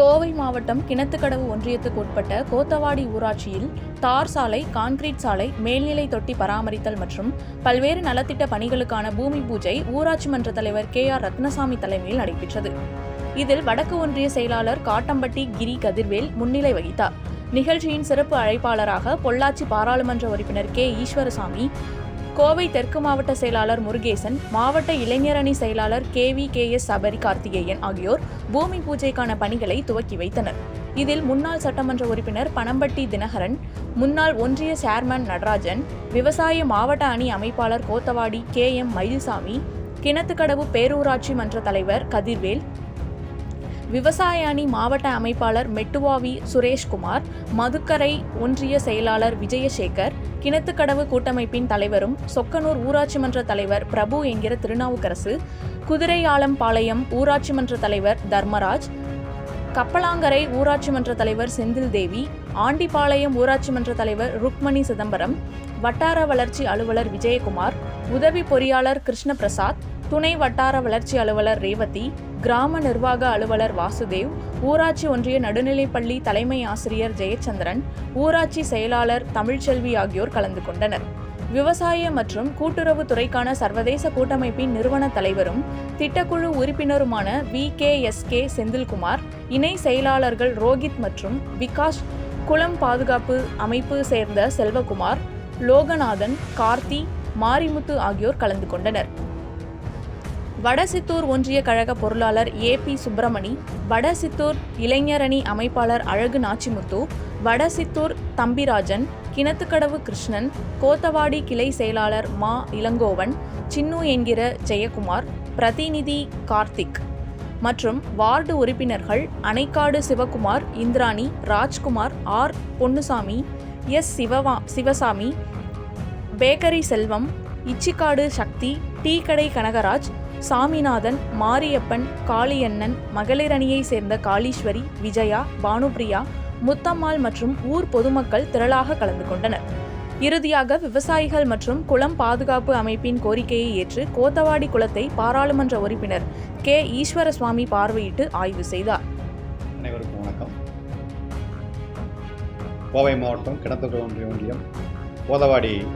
கோவை மாவட்டம் கிணத்துக்கடவு ஒன்றியத்துக்கு உட்பட்ட கோத்தவாடி ஊராட்சியில் தார் சாலை கான்கிரீட் சாலை மேல்நிலை தொட்டி பராமரித்தல் மற்றும் பல்வேறு நலத்திட்ட பணிகளுக்கான பூமி பூஜை ஊராட்சி மன்ற தலைவர் கே ஆர் ரத்னசாமி தலைமையில் நடைபெற்றது. இதில் வடக்கு ஒன்றிய செயலாளர் காட்டம்பட்டி கிரி கதிர்வேல் முன்னிலை வகித்தார். நிகழ்ச்சியின் சிறப்பு அழைப்பாளராக பொள்ளாச்சி பாராளுமன்ற உறுப்பினர் கே ஈஸ்வரசாமி கோவை தெற்கு மாவட்ட செயலாளர் முருகேசன் மாவட்ட இளைஞரணி செயலாளர் K V K S Sabari Karthikeyan ஆகியோர் பூமி பூஜைக்கான பணிகளை துவக்கி வைத்தனர். இதில் முன்னாள் சட்டமன்ற உறுப்பினர் பனம்பட்டி தினகரன் முன்னாள் ஒன்றிய சேர்மன் நடராஜன் விவசாய மாவட்ட அணி அமைப்பாளர் கோத்தவாடி கே எம் மயில்சாமி கிணத்துக்கடவு பேரூராட்சி மன்ற தலைவர் கதிர்வேல் விவசாய அணி மாவட்ட அமைப்பாளர் மெட்டுவாவி சுரேஷ்குமார் மதுக்கரை ஒன்றிய செயலாளர் விஜயசேகர் கிணத்துக்கடவு கூட்டமைப்பின் தலைவரும் சொக்கனூர் ஊராட்சி மன்ற தலைவர் பிரபு என்கிற திருநாவுக்கரசு குதிரையாளம்பாளையம் ஊராட்சி மன்ற தலைவர் தர்மராஜ் கப்பலாங்கரை ஊராட்சி மன்ற தலைவர் செந்தில் தேவி ஆண்டிபாளையம் ஊராட்சி மன்ற தலைவர் ருக்மணி சிதம்பரம் வட்டார வளர்ச்சி அலுவலர் விஜயகுமார் உதவி பொறியாளர் கிருஷ்ணபிரசாத் துணை வட்டார வளர்ச்சி அலுவலர் ரேவதி கிராம நிர்வாக அலுவலர் வாசுதேவ் ஊராட்சி ஒன்றிய நடுநிலைப்பள்ளி தலைமை ஆசிரியர் ஜெயச்சந்திரன் ஊராட்சி செயலாளர் தமிழ்ச்செல்வி ஆகியோர் கலந்து கொண்டனர். விவசாய மற்றும் கூட்டுறவு துறைக்கான சர்வதேச கூட்டமைப்பின் நிறுவன தலைவரும் திட்டக்குழு உறுப்பினருமான V. K. S. K. Senthilkumar இணை செயலாளர்கள் ரோஹித் மற்றும் விகாஷ் குளம் பாதுகாப்பு அமைப்பு சேர்ந்த செல்வகுமார் லோகநாதன் கார்த்தி மாரிமுத்து ஆகியோர் கலந்து கொண்டனர். வடசித்தூர் ஒன்றிய கழக பொருளாளர் ஏ பி சுப்பிரமணி வடசித்தூர் இளைஞரணி அமைப்பாளர் அழகு நாச்சிமுத்து வடசித்தூர் தம்பிராஜன் கிணத்துக்கடவு கிருஷ்ணன் கோத்தவாடி கிளை செயலாளர் மா இளங்கோவன் சின்னு என்கிற ஜெயக்குமார் பிரதிநிதி கார்த்திக் மற்றும் வார்டு உறுப்பினர்கள் அணைக்காடு சிவகுமார் இந்திராணி ராஜ்குமார் ஆர் பொன்னுசாமி எஸ் சிவவா சிவசாமி பேக்கரி செல்வம் இச்சிக்காடு சக்தி டீ கடை கனகராஜ் சாமிநாதன் மாரியப்பன் காளியண்ணன் மகளிரணியை சேர்ந்த காளீஸ்வரி விஜயா பானுபிரியா முத்தம்மாள் மற்றும் ஊர் பொதுமக்கள் திரளாக கலந்து கொண்டனர். இறுதியாக விவசாயிகள் மற்றும் குளம் பாதுகாப்பு அமைப்பின் கோரிக்கையை ஏற்று கோத்தவாடி குளத்தை பாராளுமன்ற உறுப்பினர் கே. ஈஸ்வரசுவாமி பார்வையிட்டு ஆய்வு செய்தார். அனைவருக்கும் வணக்கம். கோவை மாவட்டம் கிணத்துக்குளம் ஒன்றிய ஒன்றியம் கோதவாடி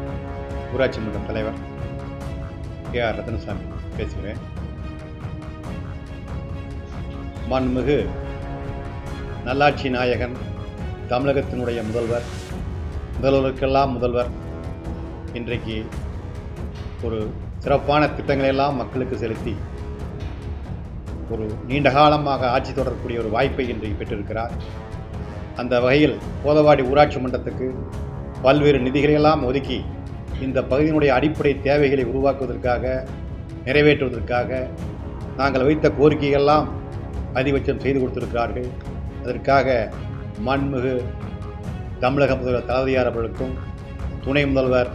ஊராட்சி மன்ற தலைவர் கே. ஆர். ரத்னசாமி பேசுகிறேன். மாண்புமிகு நல்லாட்சி நாயகன் தமிழகத்தினுடைய முதல்வர் முதல்வருக்கெல்லாம் முதல்வர். இன்றைக்கு ஒரு சிறப்பான திட்டங்களையெல்லாம் மக்களுக்கு செலுத்தி ஒரு நீண்ட காலமாக ஆட்சி தொடரக்கூடிய ஒரு வாய்ப்பை இன்றைக்கு பெற்றிருக்கிறார். அந்த வகையில் கோதவாடி ஊராட்சி மன்றத்துக்கு பல்வேறு நிதிகளையெல்லாம் ஒதுக்கி இந்த பகுதியினுடைய அடிப்படை தேவைகளை உருவாக்குவதற்காக நிறைவேற்றுவதற்காக நாங்கள் வைத்த கோரிக்கைகள்லாம் அதிபட்சம் செய்து கொடுத்திருக்கிறார்கள். அதற்காக மண்மிகு தமிழக முதல்வர் தளபதியார் அவர்களுக்கும் துணை முதல்வர்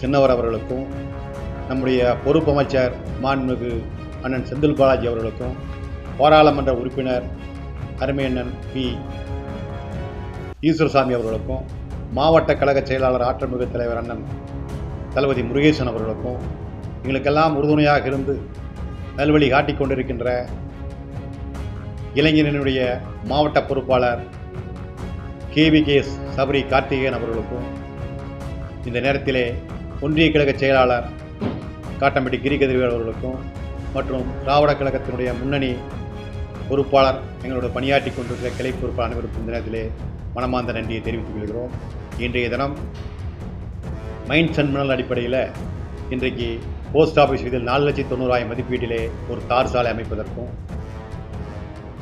சின்னவர் அவர்களுக்கும் நம்முடைய பொறுப்பு அமைச்சர் மாண்புமிகு அண்ணன் செந்தில் பாலாஜி அவர்களுக்கும் பாராளுமன்ற உறுப்பினர் அருமையண்ணன் பி. ஈஸ்வரசாமி அவர்களுக்கும் மாவட்ட கழக செயலாளர் ஆற்றல்மிகு தலைவர் அண்ணன் தளபதி முருகேசன் அவர்களுக்கும் எங்களுக்கெல்லாம் உறுதுணையாக இருந்து நல்வழி காட்டிக் கொண்டிருக்கின்ற இளைஞரனுடைய மாவட்ட பொறுப்பாளர் கேவிகேஎஸ் சபரி கார்த்திகேயன் அவர்களுக்கும் இந்த நேரத்திலே ஒன்றிய கழக செயலாளர் காட்டம்பட்டி கிரிகதிர்வேல் அவர்களுக்கும் மற்றும் திராவிட கழகத்தினுடைய முன்னணி பொறுப்பாளர் எங்களோட பணியாற்றி கொண்டிருக்கிற கிளை பொறுப்பாளர் அனைவருக்கும் இந்த நேரத்திலே மனமார்ந்த நன்றியை தெரிவித்துக் கொள்கிறோம். இன்றைய தினம் மைண்ட் சென்மினல் அடிப்படையில் இன்றைக்கு போஸ்ட் ஆஃபீஸ் இதில் நாலு லட்சத்தி தொண்ணூறாயிரம் மதிப்பீட்டிலே ஒரு தார் சாலை அமைப்பதற்கும்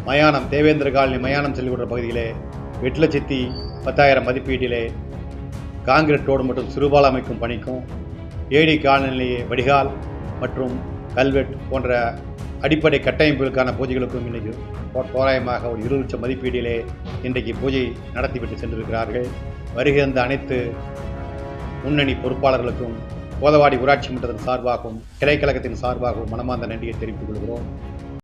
மயானம் தேவேந்திர காலனி மயானம் செல்லுகின்ற பகுதியிலே எட்டு லட்சத்தி பத்தாயிரம் மதிப்பீட்டிலே காங்கிரட் ரோடு மற்றும் சிறுபால் அமைக்கும் பணிக்கும் ஏடி காலநிலையே வடிகால் மற்றும் கல்வெட் போன்ற அடிப்படை கட்டமைப்புகளுக்கான பூஜைகளுக்கும் இன்றைக்கு தோராயமாக ஒரு இருபது லட்சம் மதிப்பீட்டிலே இன்றைக்கு பூஜை நடத்திவிட்டு சென்றிருக்கிறார்கள். வருகிற அனைத்து முன்னணி பொறுப்பாளர்களுக்கும் கோதவாடி ஊராட்சி மன்றத்தின் சார்பாகவும் கிளைக்கழகத்தின் சார்பாகவும் மனமார்ந்த நன்றியை தெரிவித்துக் கொள்கிறோம்.